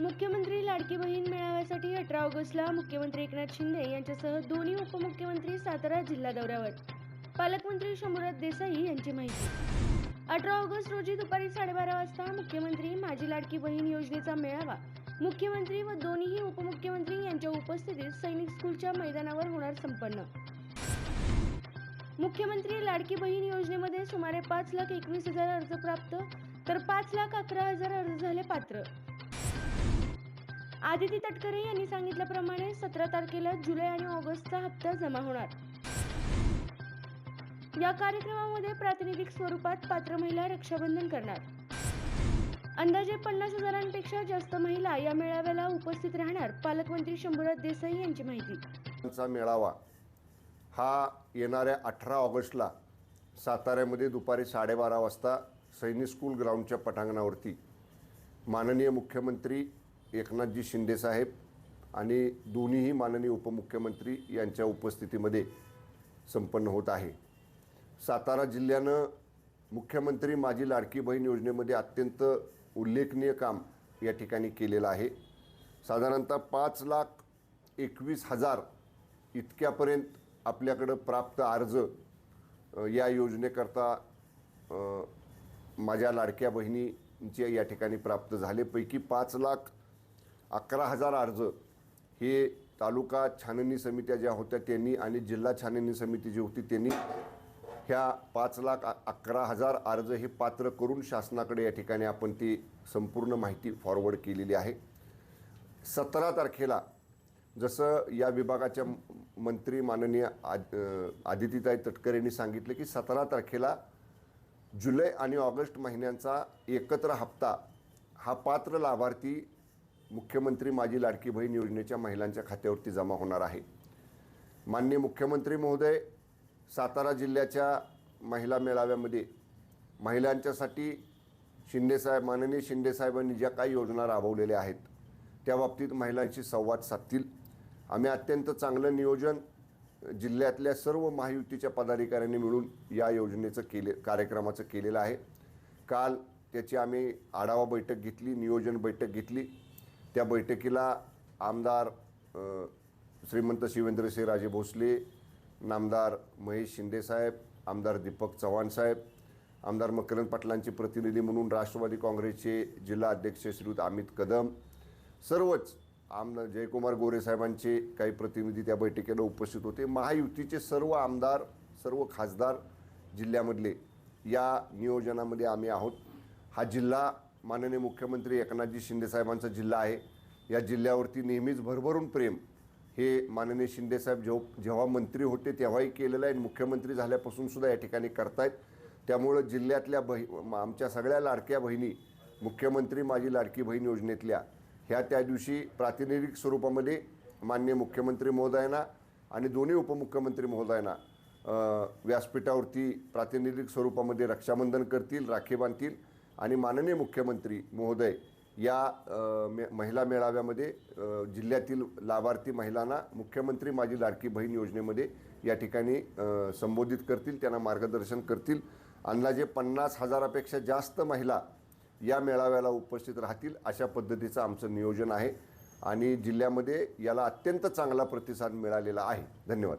मुख्यमंत्री लाडकी बहीण मेळाव्यासाठी अठरा ऑगस्टला मुख्यमंत्री एकनाथ शिंदे यांच्यासह दोन्ही उपमुख्यमंत्री सातारा जिल्हा दौऱ्यावर. पालकमंत्री शंभूराज देसाई यांची माहिती. अठरा ऑगस्ट रोजी दुपारी साडेबारा वाजता मुख्यमंत्री माझी लाडकी बहीण योजनेचा मेळावा. मुख्यमंत्री व दोन्हीही उपमुख्यमंत्री यांच्या उपस्थितीत सैनिक स्कूलच्या मैदानावर होणार संपन्न. मुख्यमंत्री लाडकी बहीण योजनेमध्ये सुमारे पाच लाख एकवीस हजार अर्ज प्राप्त तर पाच लाख अकरा हजार अर्ज झाले पात्र. आदिती तटकरे यांनी सांगितल्याप्रमाणे सतरा तारखेला जुलै आणि ऑगस्टचा हप्ता जमा होणार. या कार्यक्रमामध्ये प्रातिनिधिक स्वरूपात पात्र महिला रक्षाबंधन करणार. अंदाजे पन्नास हजारांपेक्षा जास्त महिला या मेळाव्याला उपस्थित राहणार पालकमंत्री शंभूराज देसाई यांची माहिती. मेळावा हा येणाऱ्या अठरा ऑगस्टला साताऱ्यामध्ये दुपारी साडेबारा वाजता सैनिक स्कूल ग्राउंडच्या पटांगणावरती माननीय मुख्यमंत्री एकनाथजी शिंदेसाहेब आणि दोन्हीही माननीय उपमुख्यमंत्री यांच्या उपस्थितीमध्ये संपन्न होत आहे. सातारा जिल्ह्यानं मुख्यमंत्री माझी लाडकी बहीण योजनेमध्ये अत्यंत उल्लेखनीय काम या ठिकाणी केलेलं आहे. साधारणतः पाच लाख एकवीस हजार इतक्यापर्यंत आपल्याकडं प्राप्त अर्ज या योजनेकरता माझ्या लाडक्या बहिणींचे या ठिकाणी प्राप्त झाले. पैकी पाच लाख अकरा हजार अर्ज. हे तालुका छाननी समित्या ज्या होत्या त्यांनी आणि जिल्हा छाननी समिती जी होती त्यांनी ह्या पाच लाख अकरा हजार अर्ज हे पात्र करून शासनाकडे या ठिकाणी आपण ती संपूर्ण माहिती फॉरवर्ड केलेली आहे. सतरा तारखेला जसं या विभागाच्या मंत्री माननीय आद आदितीताई तटकर यांनी सांगितलं की सतरा तारखेला जुलै आणि ऑगस्ट महिन्यांचा एकत्र हप्ता हा पात्र लाभार्थी मुख्यमंत्री माझी लाडकी बहीण योजनेच्या महिलांच्या खात्यावरती जमा होणार आहे. माननीय मुख्यमंत्री महोदय सातारा जिल्ह्याच्या महिला मेळाव्यामध्ये महिलांच्यासाठी शिंदेसाहेब माननीय शिंदेसाहेबांनी ज्या काही योजना राबवलेल्या आहेत त्या बाबतीत महिलांशी संवाद साधतील. आम्ही अत्यंत चांगलं नियोजन जिल्ह्यातल्या सर्व महायुतीच्या पदाधिकाऱ्यांनी मिळून या योजनेचं केले कार्यक्रमाचं केलेलं आहे. काल त्याची आम्ही आढावा बैठक घेतली नियोजन बैठक घेतली. त्या बैठकीला आमदार श्रीमंत शिवेंद्रसिंह राजे भोसले नामदार महेश शिंदेसाहेब आमदार दीपक चव्हाणसाहेब आमदार मकरंद पाटलांचे प्रतिनिधी म्हणून राष्ट्रवादी काँग्रेसचे जिल्हा अध्यक्ष श्रीयुत अमित कदम सर्वच आमदार जयकुमार गोरेसाहेबांचे काही प्रतिनिधी त्या बैठकीला उपस्थित होते. महायुतीचे सर्व आमदार सर्व खासदार जिल्ह्यामधले या नियोजनामध्ये आम्ही आहोत. हा जिल्हा माननीय मुख्यमंत्री एकनाथजी शिंदेसाहेबांचा जिल्हा आहे. या जिल्ह्यावरती नेहमीच भरभरून प्रेम हे माननीय शिंदेसाहेब जेव जेव्हा मंत्री होते तेव्हाही केलेलं आहे आणि मुख्यमंत्री झाल्यापासूनसुद्धा या ठिकाणी करतायत. त्यामुळं जिल्ह्यातल्या बहि आमच्या सगळ्या लाडक्या बहिणी मुख्यमंत्री माझी लाडकी बहीण योजनेतल्या ह्या त्या दिवशी प्रातिनिधिक स्वरूपामध्ये माननीय मुख्यमंत्री महोदयांना आणि दोन्ही उपमुख्यमंत्री महोदयांना व्यासपीठावरती प्रातिनिधिक स्वरूपामध्ये रक्षाबंधन करतील राखी बांधतील. आणि माननीय मुख्यमंत्री महोदय या मे महिला मेळाव्यामध्ये जिल्ह्यातील लाभार्थी महिलांना मुख्यमंत्री माझी लाडकी बहीण योजनेमध्ये या ठिकाणी संबोधित करतील त्यांना मार्गदर्शन करतील. अंदाजे पन्नास हजारापेक्षा जास्त महिला या मेळाव्याला उपस्थित राहतील अशा पद्धतीचं आमचं नियोजन आहे. आणि जिल्ह्यामध्ये याला अत्यंत चांगला प्रतिसाद मिळालेला आहे. धन्यवाद.